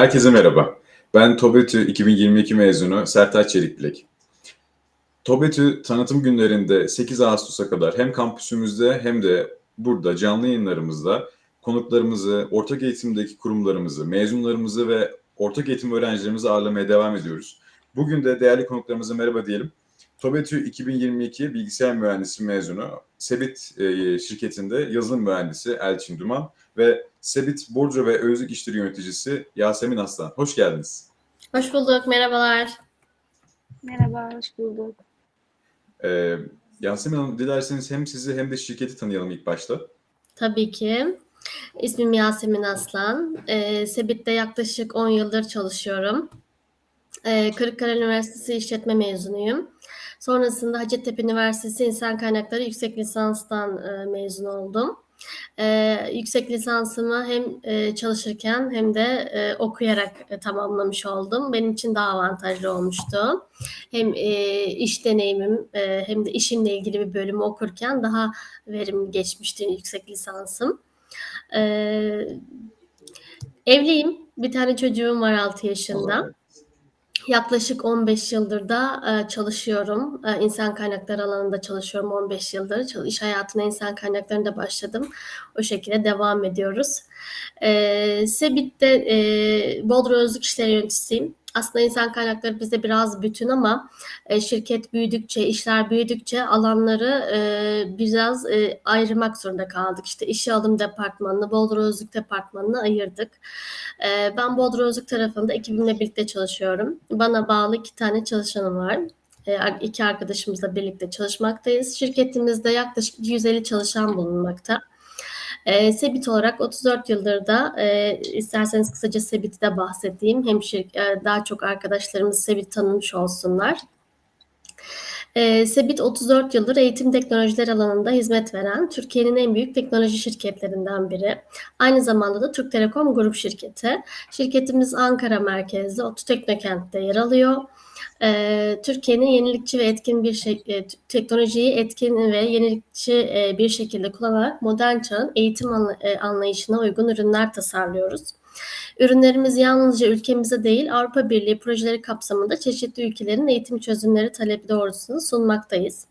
Herkese merhaba. Ben TOBETÜ 2022 mezunu Sertaç Çelikbilek. TOBETÜ tanıtım günlerinde 8 Ağustos'a kadar hem kampüsümüzde hem de burada canlı yayınlarımızda konuklarımızı, ortak eğitimdeki kurumlarımızı, mezunlarımızı ve ortak eğitim öğrencilerimizi ağırlamaya devam ediyoruz. Bugün de değerli konuklarımıza merhaba diyelim. TOBETÜ 2022 bilgisayar mühendisi mezunu, Sebit e, şirketinde yazılım mühendisi Elçin Duman ve Sebit Borca ve Özlük İşleri Yöneticisi Yasemin Aslan. Hoş geldiniz. Hoş bulduk, merhabalar. Merhaba, hoş bulduk. Ee, Yasemin Hanım dilerseniz hem sizi hem de şirketi tanıyalım ilk başta. Tabii ki. İsmim Yasemin Aslan. Ee, Sebit'te yaklaşık 10 yıldır çalışıyorum. Ee, Kırıkkale Üniversitesi İşletme mezunuyum. Sonrasında Hacettepe Üniversitesi İnsan Kaynakları Yüksek Lisans'tan e, mezun oldum. Ee, yüksek lisansımı hem e, çalışırken hem de e, okuyarak e, tamamlamış oldum. Benim için daha avantajlı olmuştu. Hem e, iş deneyimim e, hem de işimle ilgili bir bölümü okurken daha verimli geçmişti yüksek lisansım. Ee, evliyim. Bir tane çocuğum var 6 yaşında. Yaklaşık 15 yıldır da e, çalışıyorum. E, insan kaynakları alanında çalışıyorum 15 yıldır. İş hayatına insan kaynaklarında başladım. O şekilde devam ediyoruz. E, Sebit'te e, Bodrum Özlük İşleri Yöneticisiyim. Aslında insan kaynakları bizde biraz bütün ama e, şirket büyüdükçe, işler büyüdükçe alanları e, biraz e, ayırmak zorunda kaldık. İşte işe alım departmanını, Bodrum Özlük departmanını ayırdık. E, ben Bodrum Özlük tarafında ekibimle birlikte çalışıyorum. Bana bağlı iki tane çalışanım var. E, iki arkadaşımızla birlikte çalışmaktayız. Şirketimizde yaklaşık 150 çalışan bulunmakta. E, Sebit olarak 34 yıldır da e, isterseniz kısaca Sebit'i de bahsedeyim. Hem şir- e, daha çok arkadaşlarımız Sebit tanımış olsunlar. E, Sebit 34 yıldır eğitim teknolojileri alanında hizmet veren Türkiye'nin en büyük teknoloji şirketlerinden biri. Aynı zamanda da Türk Telekom Grup şirketi. Şirketimiz Ankara merkezli Otu Teknokent'te yer alıyor. Ee, Türkiye'nin yenilikçi ve etkin bir şey, e, teknolojiyi etkin ve yenilikçi e, bir şekilde kullanarak modern çağın eğitim e, anlayışına uygun ürünler tasarlıyoruz. Ürünlerimiz yalnızca ülkemize değil Avrupa Birliği projeleri kapsamında çeşitli ülkelerin eğitim çözümleri talebi doğrultusunda sunmaktayız.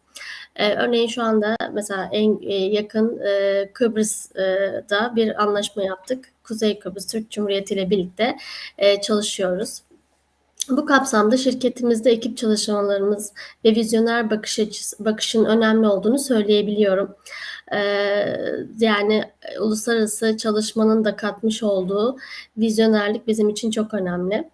Ee, örneğin şu anda mesela en e, yakın e, Kıbrıs'da bir anlaşma yaptık. Kuzey Kıbrıs Türk Cumhuriyeti ile birlikte e, çalışıyoruz. Bu kapsamda şirketimizde ekip çalışmalarımız ve vizyoner bakış açısı, bakışın önemli olduğunu söyleyebiliyorum. Ee, yani e, uluslararası çalışmanın da katmış olduğu vizyonerlik bizim için çok önemli.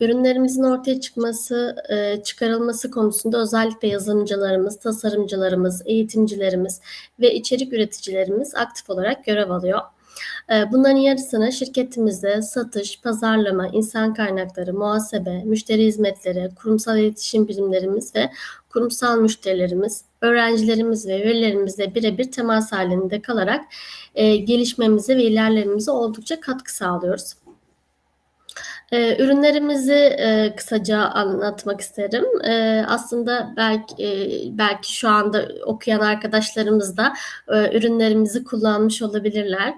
Ürünlerimizin ortaya çıkması, e, çıkarılması konusunda özellikle yazılımcılarımız, tasarımcılarımız, eğitimcilerimiz ve içerik üreticilerimiz aktif olarak görev alıyor. E, Bunların yarısını şirketimizde satış, pazarlama, insan kaynakları, muhasebe, müşteri hizmetleri, kurumsal iletişim birimlerimiz ve kurumsal müşterilerimiz, öğrencilerimiz ve velilerimizle birebir temas halinde kalarak e, gelişmemize ve ilerlememize oldukça katkı sağlıyoruz. E, ürünlerimizi e, kısaca anlatmak isterim. E, aslında belki e, belki şu anda okuyan arkadaşlarımız da e, ürünlerimizi kullanmış olabilirler.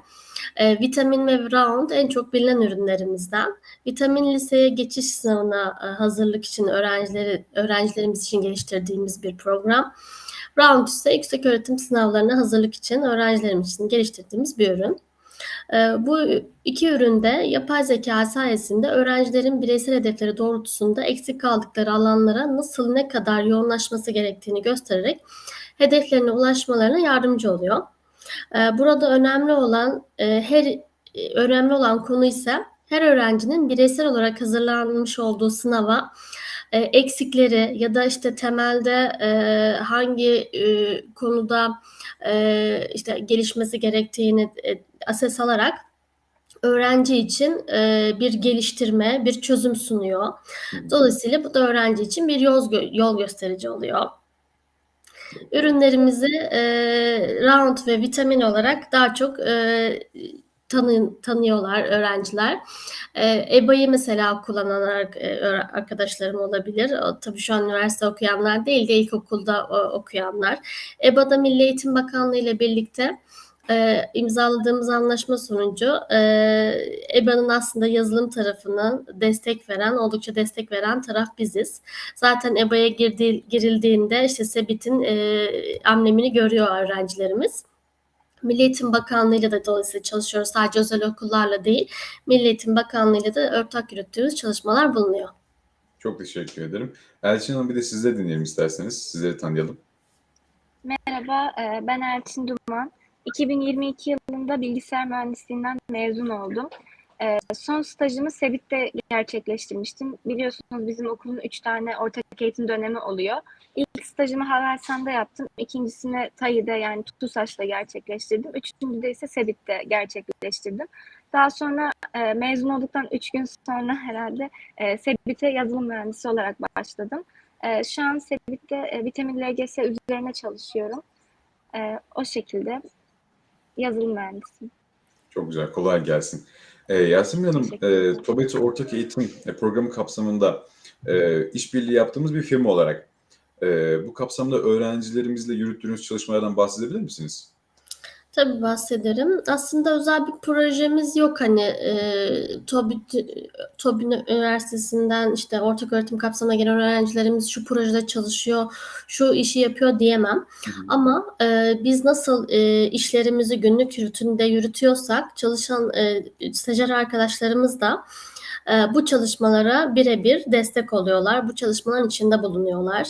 E, vitamin ve Round en çok bilinen ürünlerimizden. Vitamin liseye geçiş sınavına e, hazırlık için öğrencileri öğrencilerimiz için geliştirdiğimiz bir program. Round ise yüksek öğretim sınavlarına hazırlık için öğrencilerimiz için geliştirdiğimiz bir ürün. E, bu iki üründe yapay zeka sayesinde öğrencilerin bireysel hedefleri doğrultusunda eksik kaldıkları alanlara nasıl ne kadar yoğunlaşması gerektiğini göstererek hedeflerine ulaşmalarına yardımcı oluyor. E, burada önemli olan e, her e, önemli olan konu ise her öğrencinin bireysel olarak hazırlanmış olduğu sınava e, eksikleri ya da işte temelde hangi konuda işte gelişmesi gerektiğini ases alarak öğrenci için e, bir geliştirme, bir çözüm sunuyor. Dolayısıyla bu da öğrenci için bir yol, gö- yol gösterici oluyor. Ürünlerimizi e, round ve vitamin olarak daha çok e, tanı, tanıyorlar öğrenciler. E, EBA'yı mesela kullanan ar- e, arkadaşlarım olabilir. O, tabii şu an üniversite okuyanlar değil de ilkokulda o, okuyanlar. EBA'da Milli Eğitim Bakanlığı ile birlikte e, imzaladığımız anlaşma sonucu e, EBA'nın aslında yazılım tarafına destek veren, oldukça destek veren taraf biziz. Zaten EBA'ya girildiğinde işte SEBİT'in e, amblemini görüyor öğrencilerimiz. Milli Eğitim Bakanlığı'yla da dolayısıyla çalışıyoruz. Sadece özel okullarla değil, Milli Eğitim Bakanlığı'yla da ortak yürüttüğümüz çalışmalar bulunuyor. Çok teşekkür ederim. Elçin Hanım bir de sizi de dinleyelim isterseniz. Sizleri tanıyalım. Merhaba, e, ben Elçin Duman. 2022 yılında bilgisayar mühendisliğinden mezun oldum. E, Son stajımı SEBİT'te gerçekleştirmiştim. Biliyorsunuz bizim okulun 3 tane ortak eğitim dönemi oluyor. İlk stajımı Havelsan'da yaptım. İkincisini TAİ'de yani TUSAŞ'ta gerçekleştirdim. Üçüncüde ise SEBİT'te gerçekleştirdim. Daha sonra e, mezun olduktan 3 gün sonra herhalde e, SEBİT'e yazılım mühendisi olarak başladım. E, şu an SEBİT'te e, vitamin LGS üzerine çalışıyorum. E, o şekilde yazılım mühendisiyim. Çok güzel, kolay gelsin. Ee, Yasemin Hanım, e, TOBET'i Ortak Eğitim e, Programı kapsamında e, işbirliği yaptığımız bir firma olarak e, bu kapsamda öğrencilerimizle yürüttüğünüz çalışmalardan bahsedebilir misiniz? Tabii bahsederim. Aslında özel bir projemiz yok hani e, TOBİ, TOBİ Üniversitesi'nden işte ortak öğretim kapsamına gelen öğrencilerimiz şu projede çalışıyor, şu işi yapıyor diyemem. Ama e, biz nasıl e, işlerimizi günlük rutinde yürütüyorsak çalışan e, stajyer arkadaşlarımız da e, bu çalışmalara birebir destek oluyorlar. Bu çalışmaların içinde bulunuyorlar.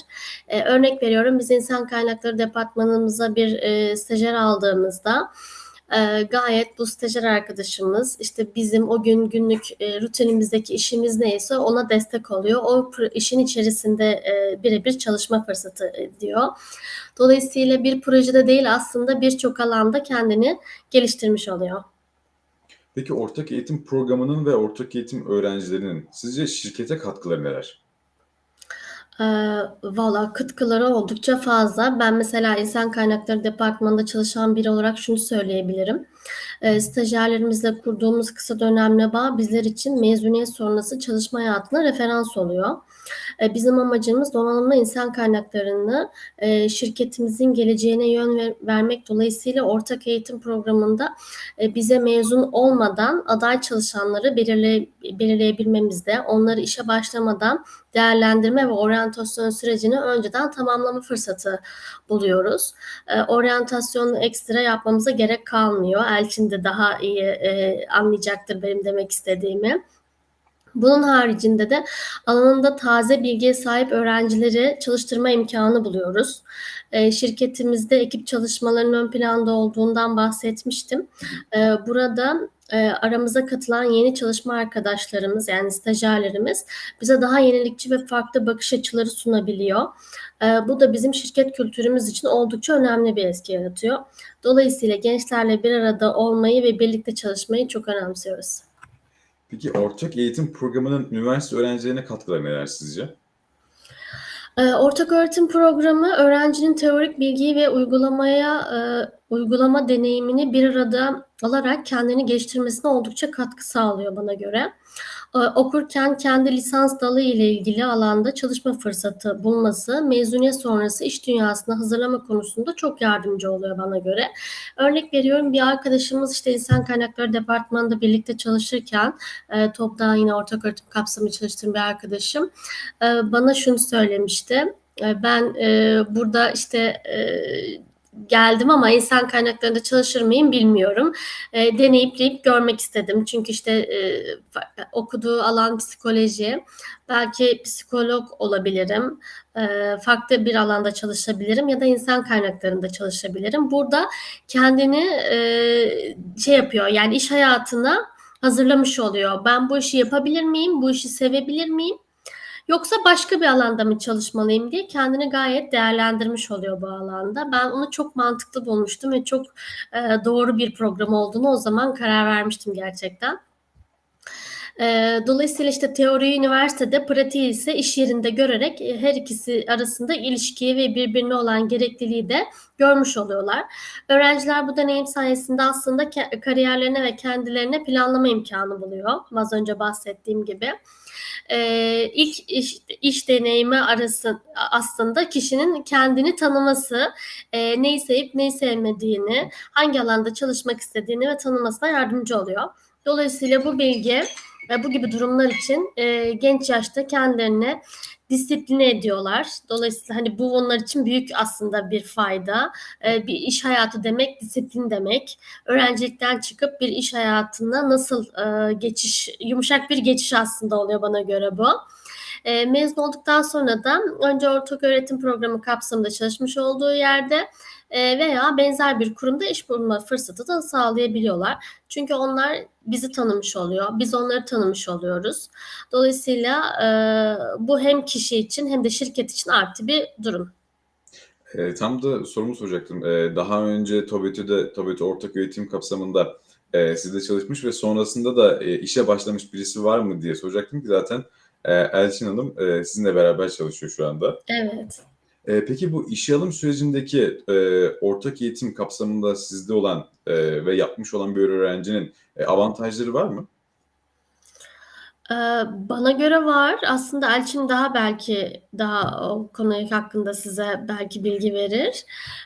E, örnek veriyorum biz insan kaynakları departmanımıza bir e, stajyer aldığımızda e, gayet bu stajyer arkadaşımız işte bizim o gün günlük e, rutinimizdeki işimiz neyse ona destek oluyor. O işin içerisinde e, birebir çalışma fırsatı diyor. Dolayısıyla bir projede değil aslında birçok alanda kendini geliştirmiş oluyor. Peki ortak eğitim programının ve ortak eğitim öğrencilerinin sizce şirkete katkıları neler? Ee, valla katkıları oldukça fazla. Ben mesela insan kaynakları departmanında çalışan biri olarak şunu söyleyebilirim. Ee, stajyerlerimizle kurduğumuz kısa dönemli bağ bizler için mezuniyet sonrası çalışma hayatına referans oluyor. Ee, bizim amacımız donanımlı insan kaynaklarını e, şirketimizin geleceğine yön ver- vermek dolayısıyla ortak eğitim programında e, bize mezun olmadan aday çalışanları belirle, belirleyebilmemizde, onları işe başlamadan değerlendirme ve oryantasyon sürecini önceden tamamlama fırsatı buluyoruz. E, oryantasyonu ekstra yapmamıza gerek kalmıyor. Elçin de daha iyi e, anlayacaktır benim demek istediğimi. Bunun haricinde de alanında taze bilgiye sahip öğrencileri çalıştırma imkanı buluyoruz. E, şirketimizde ekip çalışmalarının ön planda olduğundan bahsetmiştim. E, burada e, aramıza katılan yeni çalışma arkadaşlarımız yani stajyerlerimiz bize daha yenilikçi ve farklı bakış açıları sunabiliyor. E, bu da bizim şirket kültürümüz için oldukça önemli bir etki yaratıyor. Dolayısıyla gençlerle bir arada olmayı ve birlikte çalışmayı çok önemsiyoruz. Peki ortak eğitim programının üniversite öğrencilerine katkıları neler sizce? Ee, Ortak öğretim programı öğrencinin teorik bilgiyi ve uygulamaya e, uygulama deneyimini bir arada alarak kendini geliştirmesine oldukça katkı sağlıyor bana göre. Ee, Okurken kendi lisans dalı ile ilgili alanda çalışma fırsatı bulması mezuniyet sonrası iş dünyasına hazırlama konusunda çok yardımcı oluyor bana göre. Örnek veriyorum bir arkadaşımız işte insan kaynakları departmanında birlikte çalışırken e, TOB'da yine ortak öğretim kapsamı çalıştığım bir arkadaşım e, bana şunu söylemişti. E, Ben e, burada işte geldim ama insan kaynaklarında çalışır mıyım bilmiyorum. E, deneyipleyip görmek istedim. Çünkü işte e, okuduğu alan psikoloji. Belki psikolog olabilirim. E, farklı bir alanda çalışabilirim ya da insan kaynaklarında çalışabilirim. Burada kendini e, şey yapıyor yani iş hayatına hazırlamış oluyor. Ben bu işi yapabilir miyim? Bu işi sevebilir miyim? Yoksa başka bir alanda mı çalışmalıyım diye kendini gayet değerlendirmiş oluyor bu alanda. Ben onu çok mantıklı bulmuştum ve çok e, doğru bir program olduğunu o zaman karar vermiştim gerçekten. E, dolayısıyla işte teoriyi üniversitede, pratiği ise iş yerinde görerek e, her ikisi arasında ilişkiyi ve birbirine olan gerekliliği de görmüş oluyorlar. Öğrenciler bu deneyim sayesinde aslında kariyerlerine ve kendilerine planlama imkanı buluyor. Az önce bahsettiğim gibi. E, ilk iş, iş deneyimi arası aslında kişinin kendini tanıması, e, neyi sevip neyi sevmediğini, hangi alanda çalışmak istediğini ve tanımasına yardımcı oluyor. Dolayısıyla bu bilgi ve bu gibi durumlar için e, genç yaşta kendilerini disipline ediyorlar. Dolayısıyla hani bu onlar için büyük aslında bir fayda. E, bir iş hayatı demek disiplin demek. Öğrencilikten çıkıp bir iş hayatına nasıl e, geçiş, yumuşak bir geçiş aslında oluyor bana göre bu. E, mezun olduktan sonra da önce ortak öğretim programı kapsamında çalışmış olduğu yerde e, veya benzer bir kurumda iş bulma fırsatı da sağlayabiliyorlar. Çünkü onlar bizi tanımış oluyor, biz onları tanımış oluyoruz. Dolayısıyla e, bu hem kişi için hem de şirket için artı bir durum. E, tam da sorumu soracaktım. E, daha önce TOBİTÜ'de, TOBİTÜ ortak öğretim kapsamında e, sizde çalışmış ve sonrasında da e, işe başlamış birisi var mı diye soracaktım ki zaten e, Elçin Hanım e, sizinle beraber çalışıyor şu anda. Evet. E, peki bu işe alım sürecindeki e, ortak eğitim kapsamında sizde olan e, ve yapmış olan bir öğrencinin e, avantajları var mı? Ee, Bana göre var. Aslında Elçin daha belki daha o konu hakkında size belki bilgi verir.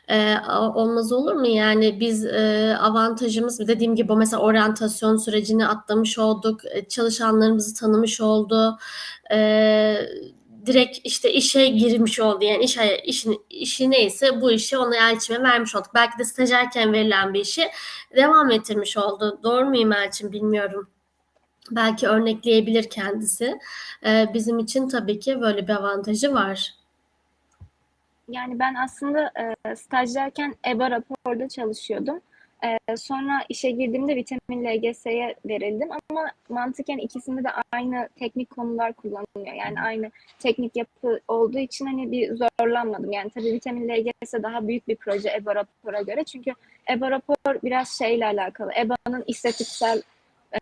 Ee, olmaz olur mu? Yani biz e, avantajımız dediğim gibi o mesela oryantasyon sürecini atlamış olduk. e, Çalışanlarımızı tanımış oldu. Ee, direkt işte işe girmiş oldu. Yani iş, işin, işi neyse bu işi ona Elçin'e vermiş olduk. Belki de stajyerken verilen bir işi devam ettirmiş oldu. Doğru muyum Elçin bilmiyorum belki örnekleyebilir kendisi. Ee, bizim için tabii ki böyle bir avantajı var. Yani ben aslında e, stajlarken EBA raporda çalışıyordum. E, sonra işe girdiğimde vitamin LGS'ye verildim ama mantıken ikisinde de aynı teknik konular kullanılıyor. Yani aynı teknik yapı olduğu için hani bir zorlanmadım. Yani tabii vitamin LGS daha büyük bir proje EBA rapora göre. Çünkü EBA rapor biraz şeyle alakalı. EBA'nın istatistiksel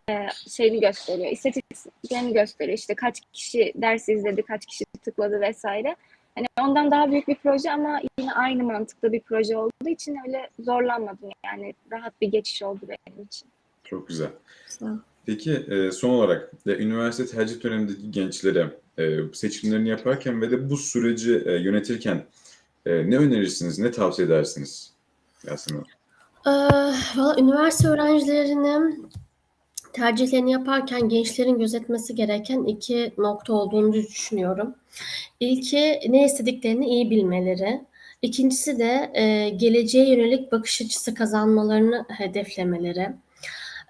e, şeyini gösteriyor. İstatistiklerini gösteriyor. İşte kaç kişi ders izledi, kaç kişi tıkladı vesaire. Hani ondan daha büyük bir proje ama yine aynı mantıklı bir proje olduğu için öyle zorlanmadım. Yani rahat bir geçiş oldu benim için. Çok güzel. Güzel. Peki e, son olarak e, üniversite tercih dönemindeki gençlere seçimlerini yaparken ve de bu süreci yönetirken ne önerirsiniz, ne tavsiye edersiniz Yasemin? Ee, valla üniversite öğrencilerinin tercihlerini yaparken gençlerin gözetmesi gereken iki nokta olduğunu düşünüyorum. İlki ne istediklerini iyi bilmeleri. İkincisi de e, geleceğe yönelik bakış açısı kazanmalarını hedeflemeleri.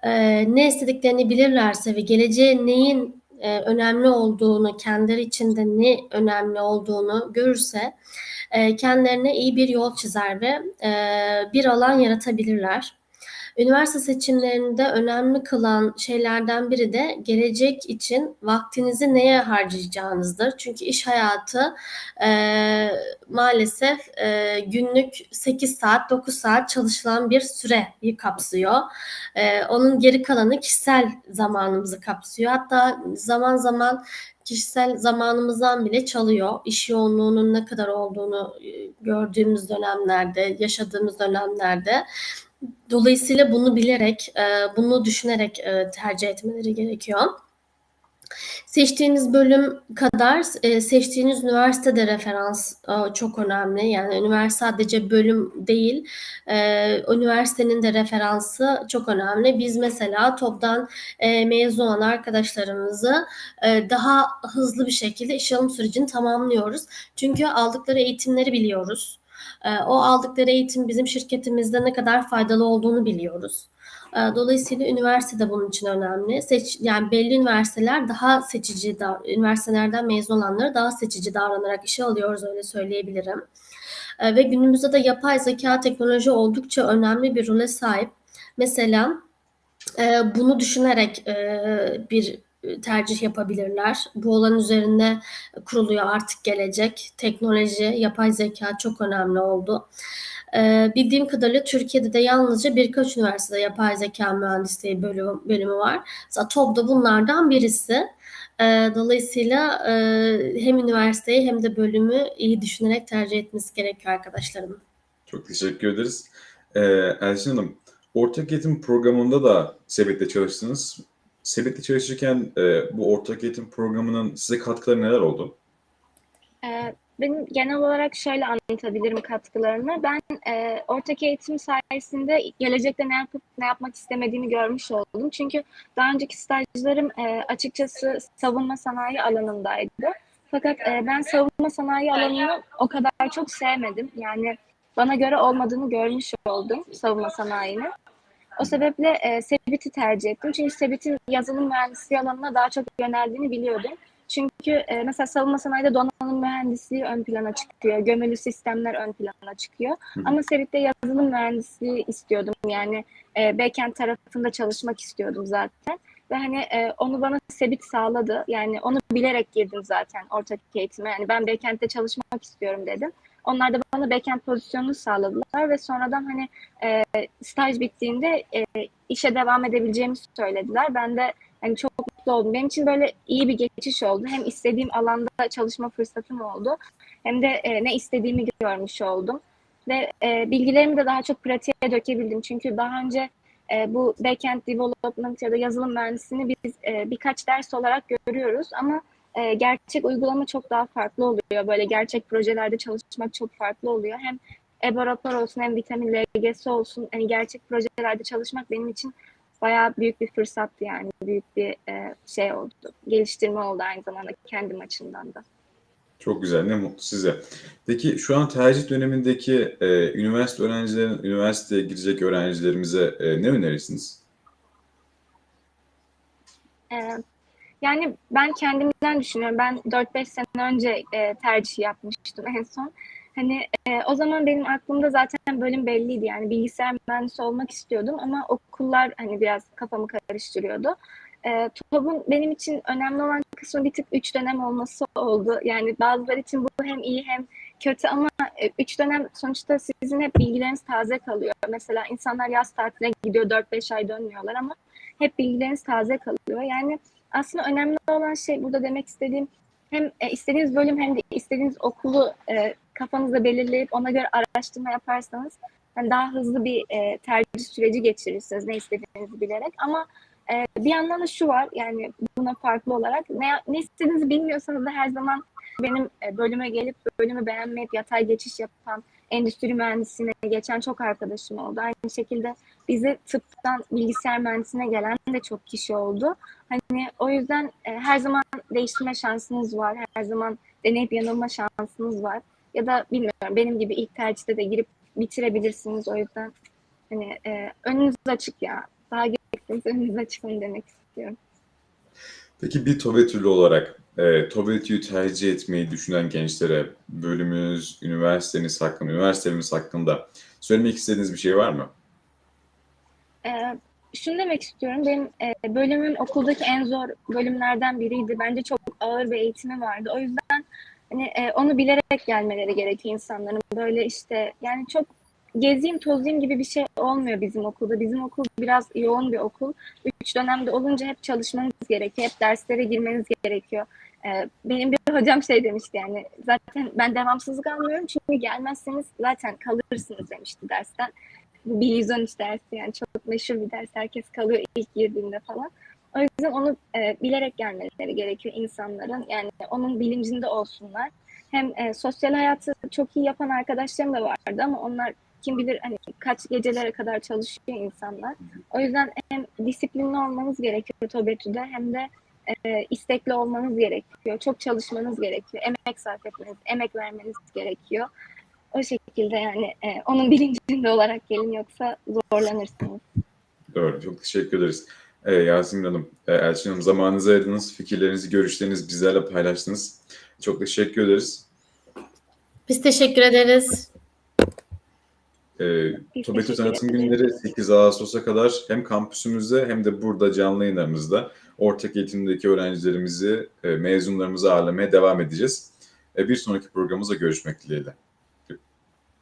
E, ne istediklerini bilirlerse ve geleceğe neyin e, önemli olduğunu, kendileri içinde ne önemli olduğunu görürse e, kendilerine iyi bir yol çizer ve e, bir alan yaratabilirler. Üniversite seçimlerinde önemli kılan şeylerden biri de gelecek için vaktinizi neye harcayacağınızdır. Çünkü iş hayatı e, maalesef e, günlük 8 saat 9 saat çalışılan bir süreyi kapsıyor. E, onun geri kalanı kişisel zamanımızı kapsıyor. Hatta zaman zaman kişisel zamanımızdan bile çalıyor. İş yoğunluğunun ne kadar olduğunu gördüğümüz dönemlerde, yaşadığımız dönemlerde. Dolayısıyla bunu bilerek, bunu düşünerek tercih etmeleri gerekiyor. Seçtiğiniz bölüm kadar seçtiğiniz üniversitede referans çok önemli. Yani üniversite sadece bölüm değil, üniversitenin de referansı çok önemli. Biz mesela TOB'dan mezun olan arkadaşlarımızı daha hızlı bir şekilde iş alım sürecini tamamlıyoruz. Çünkü aldıkları eğitimleri biliyoruz. O aldıkları eğitim bizim şirketimizde ne kadar faydalı olduğunu biliyoruz. Dolayısıyla üniversite de bunun için önemli. Seç, yani belli üniversiteler daha seçici, üniversitelerden mezun olanları daha seçici davranarak işe alıyoruz öyle söyleyebilirim. Ve günümüzde de yapay zeka teknoloji oldukça önemli bir role sahip. Mesela bunu düşünerek bir tercih yapabilirler. Bu olan üzerinde kuruluyor artık gelecek. Teknoloji, yapay zeka çok önemli oldu. Ee, bildiğim kadarıyla Türkiye'de de yalnızca birkaç üniversitede yapay zeka mühendisliği bölümü, bölümü var. Mesela TOB da bunlardan birisi. Ee, dolayısıyla e, hem üniversiteyi hem de bölümü iyi düşünerek tercih etmesi gerekiyor arkadaşlarım. Çok teşekkür ederiz. Ee, Elçin Hanım, ortak eğitim programında da SEBİT'te çalıştınız. Sebit'te çalışırken e, bu ortak eğitim programının size katkıları neler oldu? Ee, Benim genel olarak şöyle anlatabilirim katkılarını. Ben e, ortak eğitim sayesinde gelecekte ne yapıp ne yapmak istemediğimi görmüş oldum. Çünkü daha önceki stajlarım e, açıkçası savunma sanayi alanındaydı. Fakat e, ben savunma sanayi alanını o kadar çok sevmedim. Yani bana göre olmadığını görmüş oldum savunma sanayini. O sebeple e, Sebit'i tercih ettim. Çünkü Sebit'in yazılım mühendisliği alanına daha çok yöneldiğini biliyordum. Çünkü e, mesela savunma sanayide donanım mühendisliği ön plana çıkıyor. Gömülü sistemler ön plana çıkıyor. Hı. Ama Sebit'te yazılım mühendisliği istiyordum. Yani e, backend tarafında çalışmak istiyordum zaten. Ve hani e, onu bana Sebit sağladı. Yani onu bilerek girdim zaten ortak eğitime. Yani ben backend'de çalışmak istiyorum dedim. Onlar da bana backend pozisyonunu sağladılar ve sonradan hani e, staj bittiğinde e, işe devam edebileceğimi söylediler. Ben de hani çok mutlu oldum. Benim için böyle iyi bir geçiş oldu. Hem istediğim alanda çalışma fırsatım oldu. Hem de e, ne istediğimi görmüş oldum. Ve e, bilgilerimi de daha çok pratiğe dökebildim. Çünkü daha önce e, bu backend development ya da yazılım mühendisliğini biz e, birkaç ders olarak görüyoruz ama e, gerçek uygulama çok daha farklı oluyor. Böyle gerçek projelerde çalışmak çok farklı oluyor. Hem EBA rapor olsun hem vitamin LGS olsun. Yani gerçek projelerde çalışmak benim için bayağı büyük bir fırsattı yani. Büyük bir e, şey oldu. Geliştirme oldu aynı zamanda kendim açımdan da. Çok güzel, ne mutlu size. Peki şu an tercih dönemindeki e, üniversite öğrencilerin, üniversiteye girecek öğrencilerimize e, ne önerirsiniz? Ee, yani ben kendimden düşünüyorum. Ben 4-5 sene önce e, tercih yapmıştım en son. Hani e, o zaman benim aklımda zaten bölüm belliydi. Yani bilgisayar mühendisi olmak istiyordum ama okullar hani biraz kafamı karıştırıyordu. E, TOB'un benim için önemli olan kısmı bir tık 3 dönem olması oldu. Yani bazıları için bu hem iyi hem kötü ama 3 dönem sonuçta sizin hep bilgileriniz taze kalıyor. Mesela insanlar yaz tatiline gidiyor 4-5 ay dönmüyorlar ama hep bilgileriniz taze kalıyor. Yani aslında önemli olan şey burada demek istediğim hem e, istediğiniz bölüm hem de istediğiniz okulu e, kafanızda belirleyip ona göre araştırma yaparsanız yani daha hızlı bir e, tercih süreci geçirirsiniz ne istediğinizi bilerek ama bir yandan da şu var yani buna farklı olarak ne, ne istediğinizi bilmiyorsanız da her zaman benim bölüme gelip bölümü beğenmeyip yatay geçiş yapan endüstri mühendisliğine geçen çok arkadaşım oldu. Aynı şekilde bize tıptan bilgisayar mühendisliğine gelen de çok kişi oldu. Hani o yüzden e, her zaman değiştirme şansınız var. Her zaman deneyip yanılma şansınız var. Ya da bilmiyorum benim gibi ilk tercihte de girip bitirebilirsiniz. O yüzden hani e, önünüz açık ya. Daha geleceksiniz önünüz açık demek istiyorum. Peki bir TOBETÜ'lü olarak e, TOBETÜ'yü tercih etmeyi düşünen gençlere bölümünüz, üniversiteniz hakkında, üniversitemiz hakkında söylemek istediğiniz bir şey var mı? Ee, şunu demek istiyorum. Benim e, bölümüm okuldaki en zor bölümlerden biriydi. Bence çok ağır bir eğitimi vardı. O yüzden hani e, onu bilerek gelmeleri gerekiyor insanların. Böyle işte yani çok gezeyim tozayım gibi bir şey olmuyor bizim okulda. Bizim okul biraz yoğun bir okul. Üç dönemde olunca hep çalışmanız gerekiyor. Hep derslere girmeniz gerekiyor. Ee, benim bir hocam şey demişti yani zaten ben devamsızlık almıyorum çünkü gelmezseniz zaten kalırsınız demişti dersten. 113 dersi yani çok meşhur bir ders. Herkes kalıyor ilk girdiğinde falan. O yüzden onu e, bilerek gelmeleri gerekiyor insanların. Yani onun bilincinde olsunlar. Hem e, sosyal hayatı çok iyi yapan arkadaşlarım da vardı ama onlar kim bilir hani kaç gecelere kadar çalışıyor insanlar. O yüzden hem disiplinli olmanız gerekiyor TOBETÜ'de hem de e, istekli olmanız gerekiyor. Çok çalışmanız gerekiyor. Emek sarf etmeniz, emek vermeniz gerekiyor. O şekilde yani e, onun bilincinde olarak gelin yoksa zorlanırsınız. Doğru, çok teşekkür ederiz. E, Yasemin Hanım, e, Elçin Hanım zamanınızı ayırdınız, fikirlerinizi, görüşlerinizi bizlerle paylaştınız. Çok teşekkür ederiz. Biz teşekkür ederiz. E, Biz TOBETÜ teşekkür Tanıtım. Günleri 8 Ağustos'a kadar hem kampüsümüzde hem de burada canlı yayınlarımızda ortak eğitimdeki öğrencilerimizi, e, mezunlarımızı ağırlamaya devam edeceğiz. E, bir sonraki programımızda görüşmek dileğiyle.